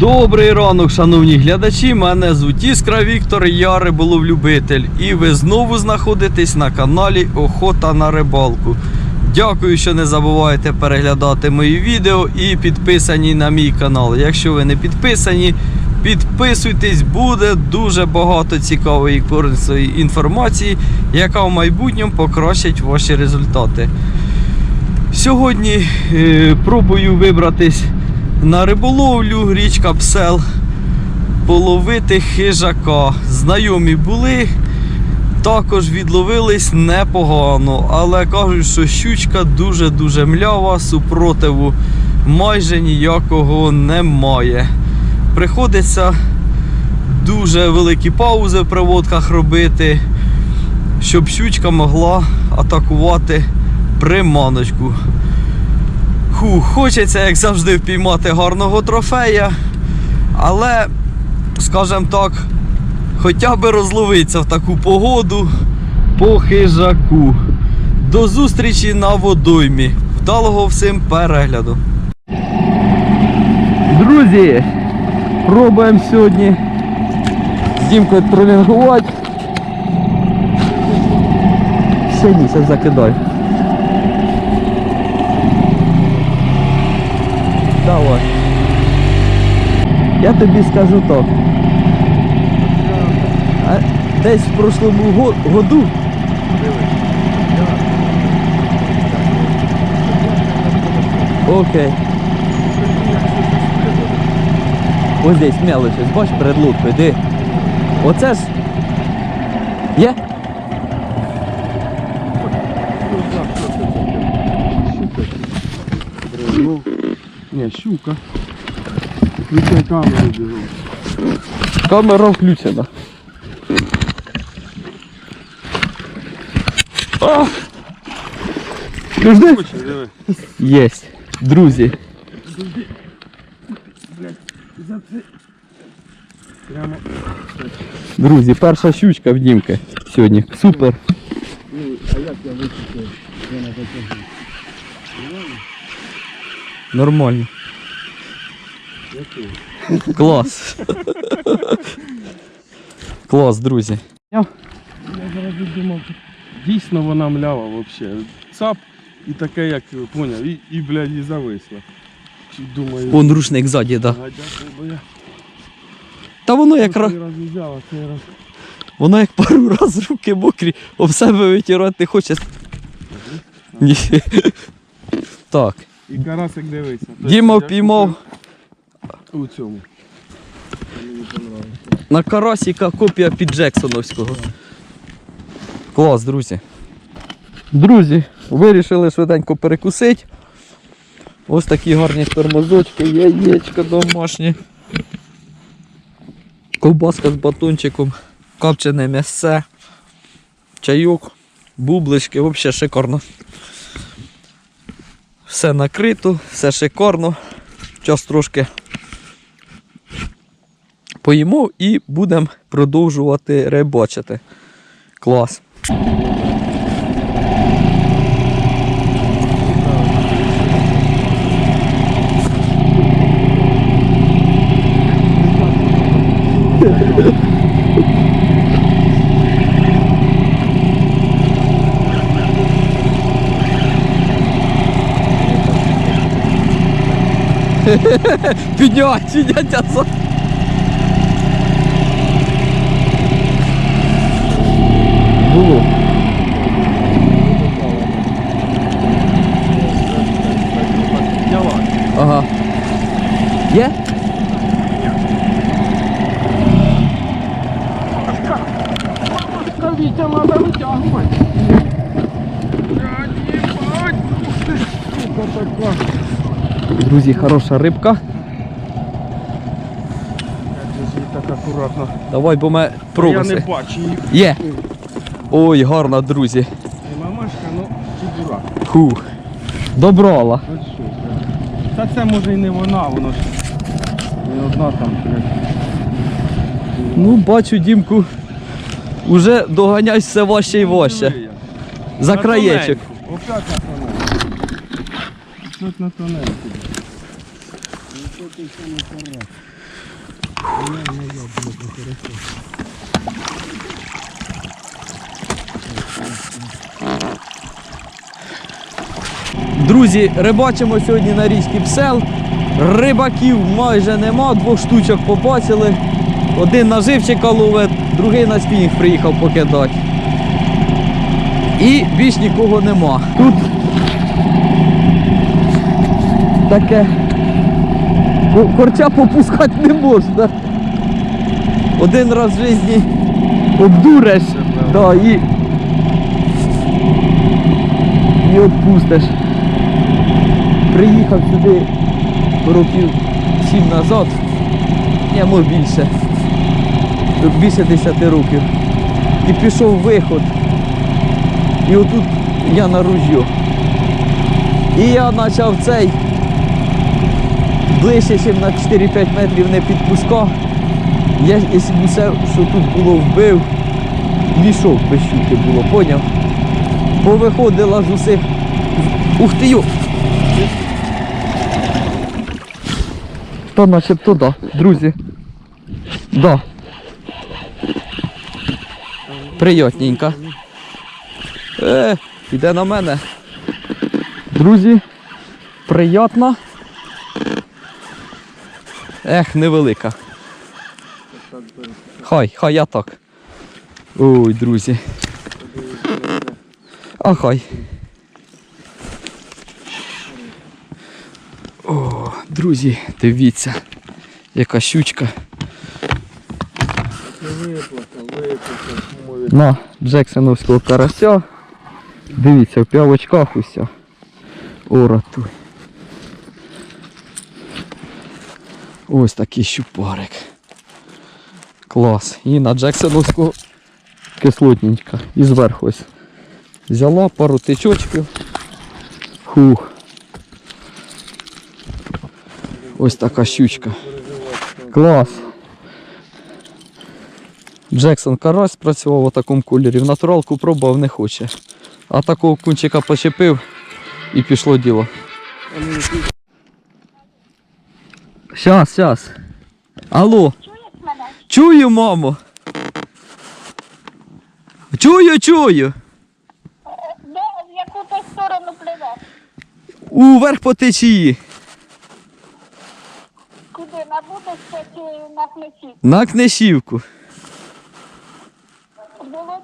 Добрий ранок, шановні глядачі. Мене звуть Іскра Віктор, я риболовлюбитель. І ви знову знаходитесь на каналі Охота на рибалку. Дякую, що не забуваєте переглядати мої відео і підписані на мій канал. Якщо ви не підписані, підписуйтесь, буде дуже багато цікавої корисної інформації, яка в майбутньому покращить ваші результати. Сьогодні е, пробую вибратись на риболовлю, річка Псел, половити хижака. Знайомі були, також відловились непогано, але кажуть, що щучка дуже-дуже млява, супротиву майже ніякого немає. Приходиться дуже великі паузи в проводках робити, щоб щучка могла атакувати приманочку. Ху, хочеться, як завжди, впіймати гарного трофея, але, скажімо так, хоча б розловитися в таку погоду по хижаку. До зустрічі на водоймі. Вдалого всім перегляду. Друзі, пробуємо сьогодні з Дімкою тролінгувати. Ще ще закидай. Давай. Я тобі скажу так. А десь в прошлому го- году. Окей. Ось десь мелочь, ось бач перед лодкою. Оце ж. Є? Ну, не, щука. Включай камеру бігом. Камера включена. А! Жди. Хочеш, диви. Єсть. Друзі. Прямо. Друзі, перша щучка в Дімки сьогодні. Супер. Ну, а як я вичислив? Я не потягну. Нормально. Клас. Клас, друзі. Я зараз думав, дійсно вона млява взагалі. Цап і таке, як поняв, і, і блядь, і зависла. Чи Думаю, Вон рушник ззаді, да. гадяти, бо я Та воно як, ра- цей раз не взяв, а цей раз. воно як пару раз руки мокрі, об себе витирати не хоче. Ні. Так. І карасик дивиться. Тобто, Діма як впіймав У цьому. На карасіка копія під Джексоновського. Клас, друзі. Друзі, вирішили швиденько перекусити. Ось такі гарні тормозочки, яєчка домашні. Ковбаска з батончиком, копчене м'ясце, чайок, бублички, взагалі шикарно. Все накрито, все шикарно. Час трошки поїмо і будемо продовжувати рибачити. Клас. Піднять, піднять отца. Було. Давай. Ага. Є? Вітя, треба витягувати. Друзі, хороша рибка. Так акуратно. Давай, бо ми Я не бачу її. Є. Ой, гарна, друзі. Мамашка, ну, чи дурак. Ху. Добрала. Та це може і не вона, воно ж не одна там. Ну, бачу, Дімку. Уже доганяй все важче і важче. За На краєчок. Опять на тоненьку. Тут на тоненьку. Тут і все на Друзі, рибачимо сьогодні на річці Псел. Рибаків майже нема, двох штучок побачили. Один на живчика ловить, другий на спінінг приїхав покидати. І більш нікого нема. Тут таке корча попускати не можна. Один раз в житті обдуриш да, і, і відпустиш. Приїхав сюди років сім назад, ні, може більше, більше 10 років. І пішов виход. І отут я на ружьо. І я почав цей ближче, ніж на 4-5 метрів не підпускав. Я, все, що тут було, вбив, мішок без щуки було, поняв? Повиходила з усіх. Ух ти йо! Та начебто да, друзі. Да. Приятненько. Е, іде на мене. Друзі, приятно. Ех, невелика. Хай, хай я так. Ой, друзі. А хай. О, друзі, дивіться, яка щучка. На Джексоновського карася. Дивіться, в п'явочках уся. О, ратуй. Ось такий щупарик. Клас. І на Джексоновського кислотненька. І зверху ось. Взяла пару тичочків. Хух. Ось така щучка. Клас. Джексон карась працював у такому кольорі. В натуралку пробував не хоче. А такого кунчика почепив і пішло діло. Щас, щас. Алло. Чую, мамо. Чую, чую. Де, в яку ти сторону пливеш? Уверх по течії. Куди? На будочку чи на плечі? На книжівку. Було?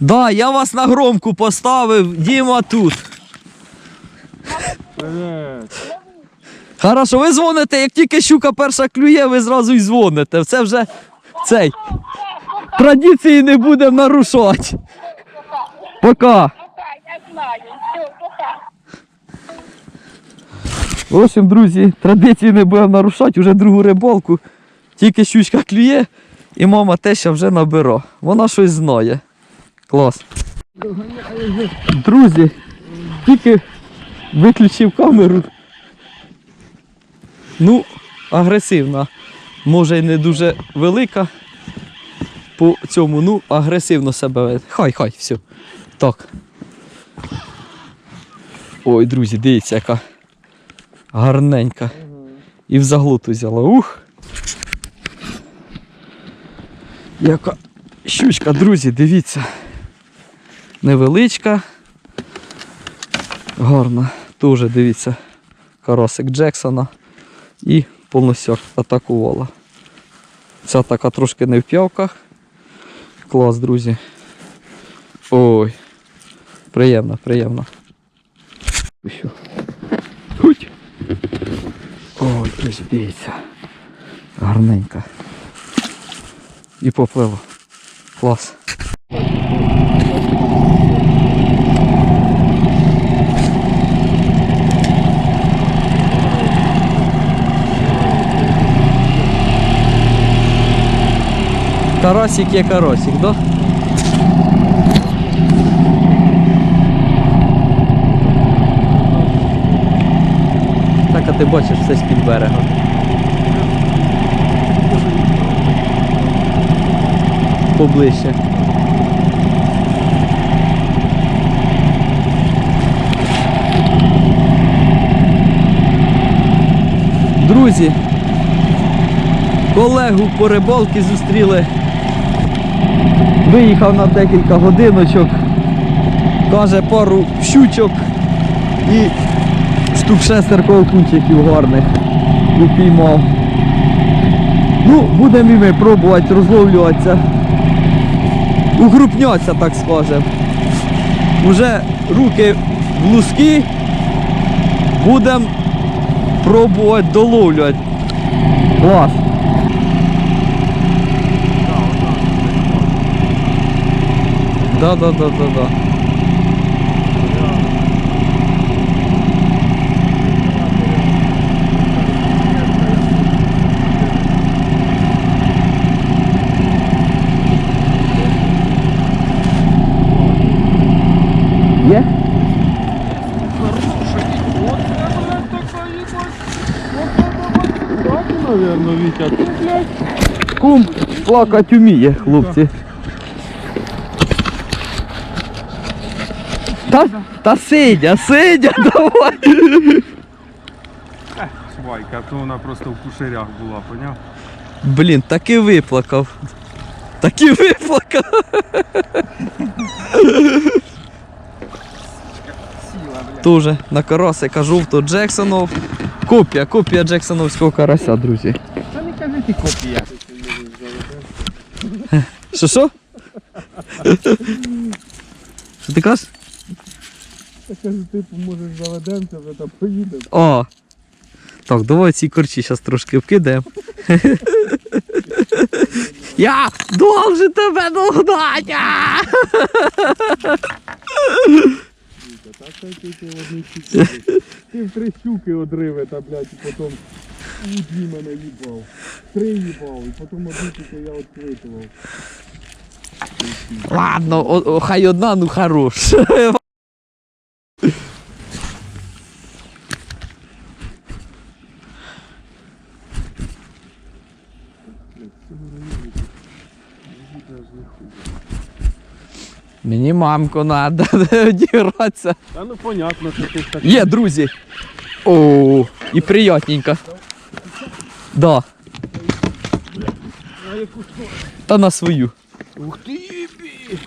Да, я вас на громку поставив, Діма тут. Хорошо, ви дзвоните, як тільки щука перша клює, ви зразу й дзвоните. Це вже цей. Традиції не будемо нарушати. Пока. В общем, друзі, традиції не будемо нарушати, вже другу рибалку. Тільки щучка клює, і мама теща вже набира. Вона щось знає. Клас. Друзі, тільки виключив камеру. Ну, агресивна. Може й не дуже велика по цьому, ну, агресивно себе веде. Хай, хай, все. Так. Ой, друзі, дивіться, яка гарненька. І в заглуту взяла. Ух. Яка щучка, друзі, дивіться. Невеличка. Гарна. Дуже дивіться. Карасик Джексона. І повністю атакувала. Ця така трошки не в п'явках. Клас, друзі. Ой. Приємно, приємно. Ой, ось дивіться. Гарненька. І поплило. Клас. Карасик є карасик, да? Так, а ти бачиш все з-під берега. Поближче. Друзі, Колегу по рибалці зустріли. Виїхав на декілька годиночок. Каже пару щучок і штук шестерко окунчиків гарних упіймав. Ну, будемо і ми пробувати розловлюватися. Угрупнятися, так скажемо. Уже руки в луски. Будемо пробувати доловлювати. Клас. Да, да, да, да, да. Кум плакать уміє, хлопці. Та, та сидя, сидя, давай. Свайка, то вона просто в кушерях була, поняв? Блін, таки виплакав. Таки виплакав. Тоже на карасика жовто Джексонов. Копія, копія Джексоновського карася, друзі. Та не кажи ти копія. Що що? Що ти кажеш? Я кажу, типу, можеш заведемося, вже там поїдемо. О! Так, давай ці корчі зараз трошки вкидаємо. Я должен тебе догнати! а! Так, так, ти в одній щуці. Ти в три щуки одриви, та, блядь, і потім у дві мене їбав. Три їбав, і потім одну тільки я відкритував. Ладно, о, о, хай одна, ну хорош. Мені мамку надо одігратися. Та ну понятно, що ти так. Є, друзі. О, і приятненько. Да. А яку сторону? Та на свою. Ух ти їбі!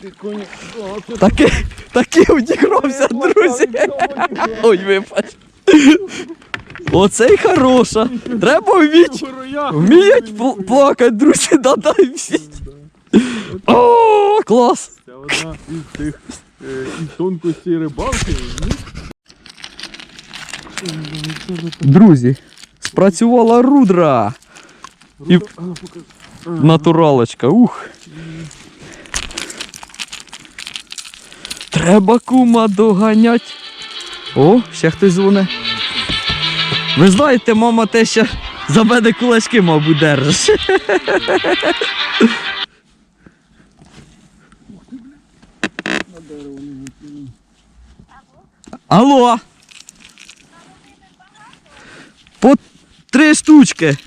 Ти коня. О, це Таки, таки одігрався, друзі. Ой, випач. Оце й хороша. Треба вміть. Вміють пл- плакати, друзі, да дай вміть. О, клас. Це одна із тих е, із тонкості рибалки. Друзі, спрацювала рудра. І-. Натуралочка, ух. Треба кума доганять. О, ще хтось дзвоне. Ви знаєте, мама те ще за мене кулачки, мабуть, держиш. Алло. По три штучки.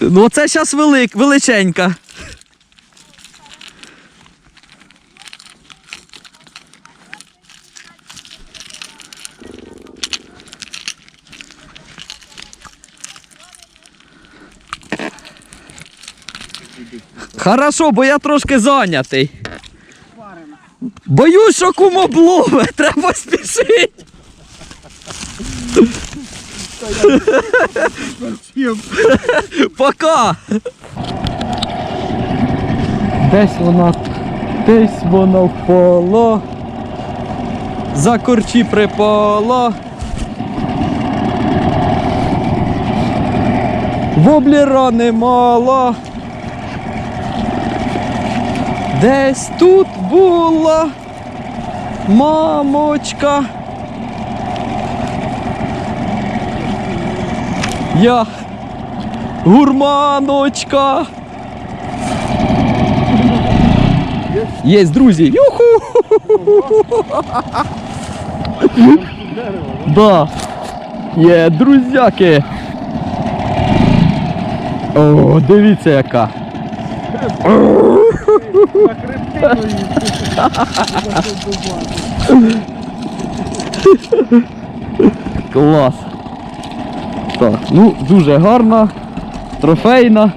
Ну оце зараз велик, величенька. Хорошо, бо я трошки зайнятий. Боюсь, що кум облове, треба спішити. Пока! Десь вона, десь вона впала. За корчі припала. Вобліра немало. Десь тут була мамочка. Я гурманочка. Є, друзі. Юху! Да. Є, друзяки. О, дивіться яка. На хребтину. Клас. Так, ну дуже гарна, трофейна.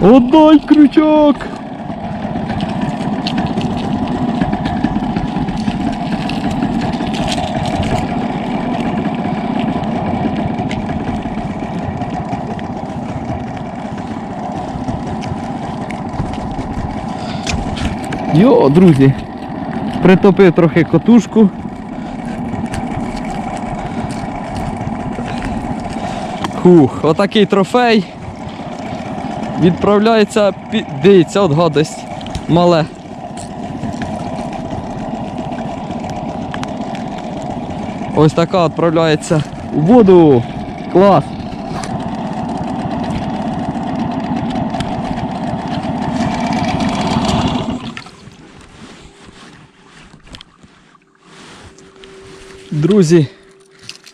Отдай крючок! Йо, друзі, притопив трохи котушку. Хух, отакий трофей. Відправляється, пі... дивіться, от гадость мале. Ось така відправляється у воду. Клас. Друзі,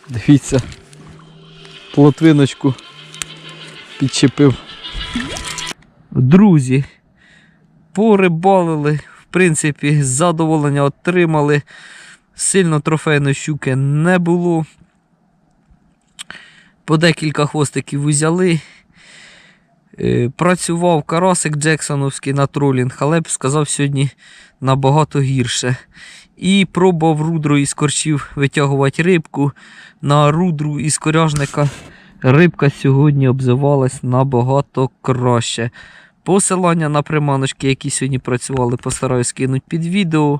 дивіться, плотвиночку підчепив. Друзі, порибалили, в принципі, задоволення отримали. Сильно трофейної щуки не було. По декілька хвостиків узяли. Е, Працював карасик Джексоновський на тролінг, але б сказав сьогодні набагато гірше. І пробував рудру із корчів витягувати рибку. На рудру із коряжника рибка сьогодні обзивалась набагато краще. Посилання на приманочки, які сьогодні працювали, постараюсь скинути під відео.